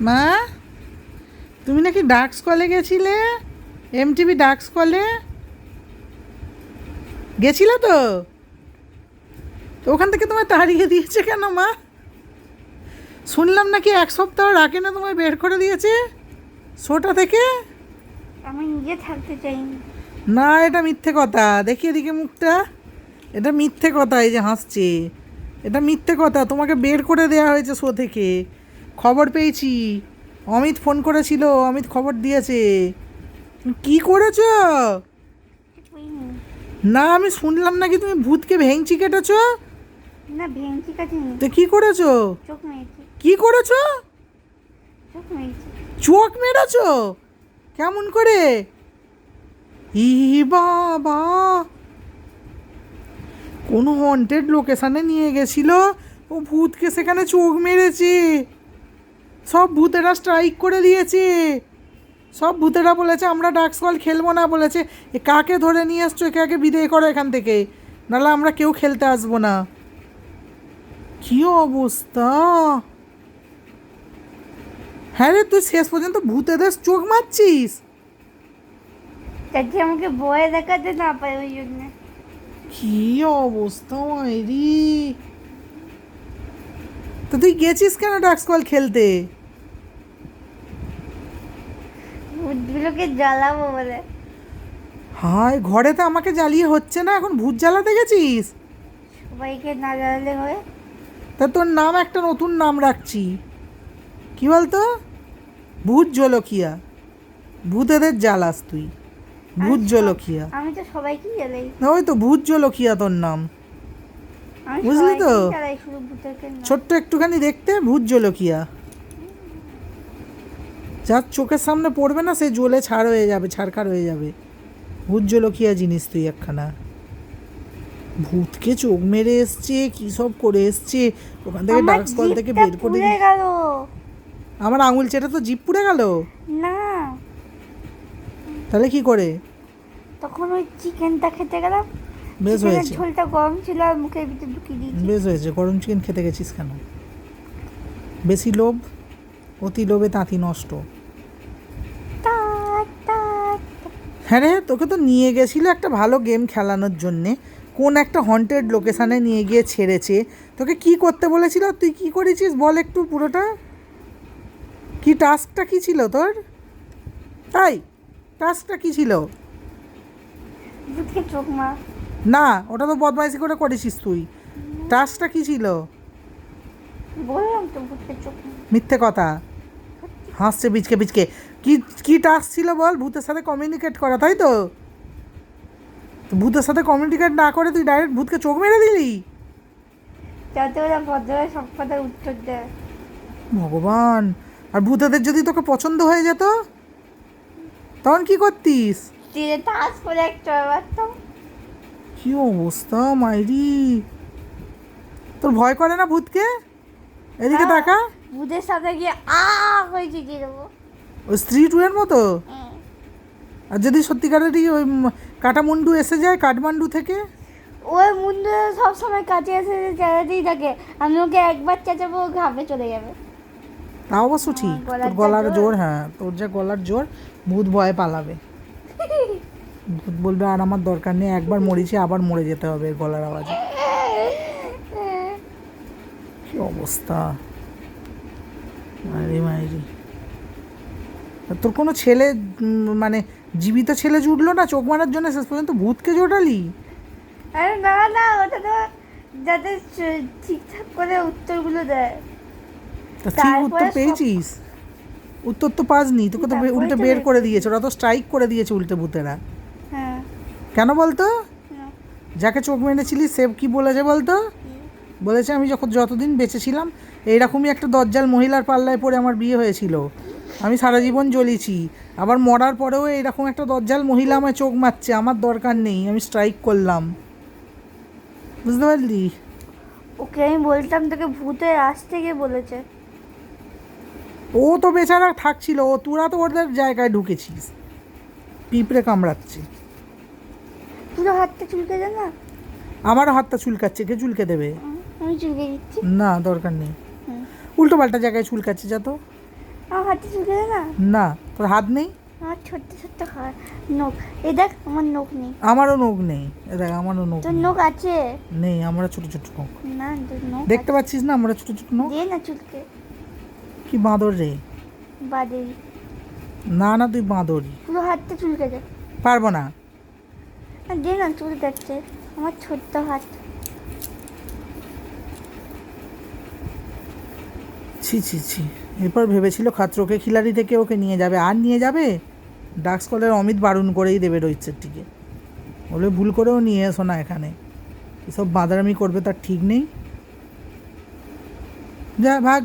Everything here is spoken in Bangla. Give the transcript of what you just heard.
মা তুমি নাকি ডাক্স কলে গেছিলে? এমটিভি ডাক্স কলে? গেছিলে তো? তো ওখান থেকে তোমায় তাড়িয়ে দিয়েছে কেন মা? শুনলাম নাকি এক সপ্তাহ রাখে না তোমায় বের করে দিয়েছে? শোটা থেকে? আমি নিজে থাকতে চাই না না এটা মিথ্যে কথা। দেখি এদিকে মুখটা। এটা মিথ্যে কথা এই যে হাসছে। এটা মিথ্যে কথা। তোমাকে বের করে দেওয়া হয়েছে শো থেকে। খবর পেয়েছি। অমিত ফোন করেছিল অমিত খবর দিয়েছে। কি করেছ? না আমি শুনলাম নাকি তুমি ভূতকে ভেঙচি কেটেছ? না ভেঙচি কাটিনি। তো কি করেছ? চোখ মেরেছি। কি করেছ? চোখ মেরেছি। চোখ মেরেছো? কেমন করে? ই বাবা! কোনো হন্টেড লোকেশানে নিয়ে গেছিল। ও ভূতকে সেখানে চোখ মেরেছে। সব ভূতেরা স্ট্রাইক করে দিয়েছে। সব ভূতেরা বলেছে আমরা ডাক্স কল খেলব না বলেছে। এ কাকে ধরে নিয়ে আসছো? একে আগে বিদায় করো এখান থেকে। নাহলে আমরা কেউ খেলতে আসব না। কি অবস্থা? হ্যাঁ রে তুই শেষ পর্যন্ত ভূতেদের চোখ মারছিস? আমাকে ভয় দেখাতে না ওই জন্য? কি অবস্থা মাইরি? তো তুই গেছিস কেন ডাক্স কল খেলতে? ভূতগুলোকে জ্বালাবো বলে। হায় ঘরে তো আমাকে জ্বালিয়ে হচ্ছে না? এখন ভূত জ্বালাতে গেছিস? সবাইকে না জ্বালালে হয়। তা তোর নাম একটা নতুন নাম রাখছি। কি বলতো? ভূত জলখিয়া। ভূতেদের জ্বালাস তুই। ভূত জলখিয়া। আমি তো সবাইকেই জ্বালাই। না ওই তো ভূত জলখিয়া তোর নাম। বুঝলি তো? ছোট্ট একটুখানি দেখতে ভূত জলকিয়া যার চোখের সামনে পড়বে না সে জ্বলে ছাড় হয়ে যাবে ছাড়খাড় হয়ে যাবে। ভূত জলকিয়া জিনিস তুই একখানা। ভূতকে চোখ মেরে এসছে কী সব করে এসছে। ওখান থেকে ডার্ক স্কল থেকে বের করে গেল। আমার আঙুল চেটে তো জিপ পুড়ে গেল? না। তাহলে কি করে? তখন ওই চিকেনটা খেতে গেলাম। বেশ হয়েছে। ঝোলটা গরম ছিল আর মুখের ভিতরে ঢুকিয়ে দিয়েছি। বেশ হয়েছে। গরম চিকেন খেতে গেছিস কেন? বেশি লোভ? অতি লোভে তাঁতি নষ্ট তা, তা, তা। হ্যাঁ রে তোকে তো নিয়ে গেছিল একটা ভালো গেম খেলানোর জন্যে। কোন একটা হন্টেড লোকেশানে নিয়ে গিয়ে ছেড়েছে। তোকে কি করতে বলেছিল? তুই কি করেছিস বল একটু পুরোটা? কি টাস্কটা কি ছিল তোর? তাই টাস্কটা কি ছিল? না ওটা তো বদমাইশি করে করেছিস তুই। টাস্কটা কি ছিল? বললাম তো মিথ্যে কথা। হাসছে বিচকে বিচকে। কি কি টাস্ক ছিল বল? ভূতের সাথে কমিউনিকেট করা তাই তো? তো ভূতের সাথে কমিউনিকেট না করে তুই ডাইরেক্ট ভূতকে চোখ মেরে দিলি? উত্তর দেয় ভগবান আর ভূতেদের যদি তোকে পছন্দ হয়ে যেত তখন কি করতিস? কি অবস্থা মাইরি? তোর ভয় করে না ভূতকে? এদিকে। তাকা। ভূতের সাথে গিয়ে আ করে দেবো। ওই স্ত্রী টু এর মতো? আর যদি সত্যিকারেরই ওই কাটামুন্ডু এসে যায় কাঠমান্ডু থেকে? ওই মুন্ডু সবসময় কাছে এসে চেঁচাতেই থাকে। আমি ওকে একবার চেঁচাবো ঘামে চলে যাবে। তা অবশ্য ঠিক। গলার তোর গলার জোর। জোর হ্যাঁ তোর যা গলার জোর ভূত ভয়ে পালাবে। ভূত বলবে আর আমার দরকার নেই একবার মরেছি আবার মরে যেতে হবে গলার আওয়াজে। কি অবস্থা? মারি মারি তোর কোনো ছেলে মানে জীবিত ছেলে জুটলো না? চোখ মারার জন্য শেষ পর্যন্ত ভূতকে জোটালি? আরে না না ওটা তো যাতে ঠিকঠাক করে উত্তরগুলো দেয়। তা ঠিক উত্তর পেয়েছিস? উত্তর তো পাসনি তোকে তো উল্টে বের করে দিয়েছে ওরা তো স্ট্রাইক করে দিয়েছে উল্টে ভূতেরা। হ্যাঁ। কেন বলতো। যাকে চোখ মেরেছিলি সে কি বলেছে বলতো? বলেছে আমি যখন যতদিন বেঁচে ছিলাম এইরকমই একটা দজ্জাল মহিলার পাল্লায় পড়ে আমার বিয়ে হয়েছিল। আমি সারা জীবন জ্বলেছি। আবার মরার পরেও এরকম একটা দরজাল মহিলা আমায় চোখ মারছে আমার দরকার নেই আমি স্ট্রাইক করলাম। বুঝতে পারলি? ওকে আমি বলতাম তোকে ভূতে আসতে গিয়ে বলেছে। ও তো বেচারা থাকছিল ও তোরা তো ওদের জায়গায় ঢুকেছিস। পিঁপড়ে কামড়াচ্ছে। পুরো হাতটা চুলকে যায় না। আমারও হাতটা চুলকাচ্ছে কে চুলকে দেবে? আমি চুলকে দিচ্ছি। না দরকার নেই। উল্টো পাল্টা জায়গায় চুলকাচ্ছে যা তো। আমার হাতে চুলকে না। না তোর হাত নেই? আমার ছোট্ট ছোট্ট নখ। এই দেখ আমার নখ নেই। আমারও নখ নেই। এ দেখ আমারও নখ তোর নখ আছে? নেই আমরা ছোট ছোট নখ। না তোর নখ দেখতে পাচ্ছিস না আমরা ছোট ছোট নখ? দে না চুলকে। কি বাঁদর রে। বাদে। না না তুই বাঁদরই পুরো হাতটা চুলকে দে। পারব না। দে না চুল কাটছে আমার ছোট্ট হাত। ছি ছি ছি। এরপর ভেবেছিল খাত্রকে খিলাড়ি থেকে ওকে নিয়ে যাবে। আর নিয়ে যাবে? ডাক্স স্কলের অমিত বারণ করেই দেবে রোহিতশেট্টিকে বলে ভুল করেও নিয়ে এসো না এখানে। এসব বাঁদারামি করবে তার ঠিক নেই। যা, ভাগ।